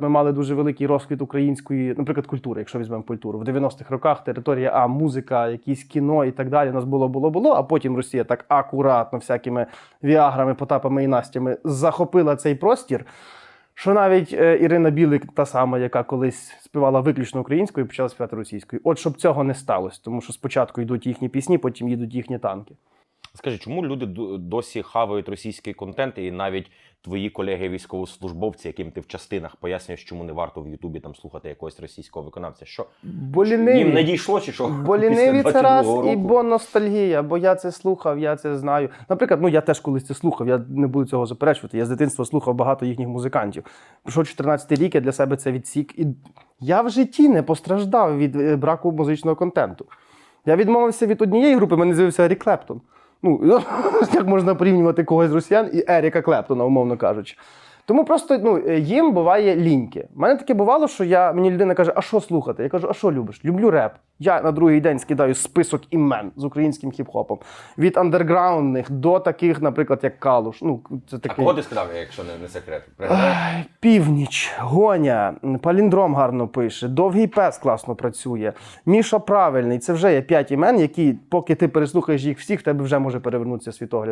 Ми мали дуже великий розквіт української, наприклад, культури, якщо візьмемо культуру. В 90-х роках територія А, музика, якісь кіно і так далі. У нас було, було, було. А потім Росія так акуратно, всякими віаграми, потапами і настями захопила цей простір. Що навіть е, Ірина Білик, та сама, яка колись співала виключно українською, почала співати російською. От щоб цього не сталося, тому що спочатку йдуть їхні пісні, потім їдуть їхні танки. Скажи, чому люди досі хавають російський контент, і навіть твої колеги військовослужбовці, яким ти в частинах пояснюєш, чому не варто в Ютубі там слухати якогось російського виконавця? Що Бо їм не дійшло, чи що? Бо ліниві це раз 22-го і року? бо ностальгія, бо я це слухав, я це знаю. Наприклад, ну я теж колись це слухав, я не буду цього заперечувати. Я з дитинства слухав багато їхніх музикантів. Пройшов 14 рік, я для себе це відсік. І я в житті не постраждав від е, браку музичного контенту. Я відмовився від однієї групи, мене з'явився Ерік Клептон. Ну, як можна порівнювати когось з росіян і Еріка Клептона, умовно кажучи. Тому просто ну, е, їм буває ліньки. У мене таке бувало, що я, мені людина каже, а що слухати? Я кажу, а що любиш? Люблю реп. Я на другий день скидаю список імен з українським хіп-хопом. Від андерграундних до таких, наприклад, як Калуш. Ну, це А кого ти сказав, якщо не, не секрет? Ай, Північ, Гоня, Паліндром гарно пише, Довгий пес класно працює. Міша правильний. Це вже є п'ять імен, які, поки ти переслухаєш їх всіх, в тебе вже може перевернутися світогляд.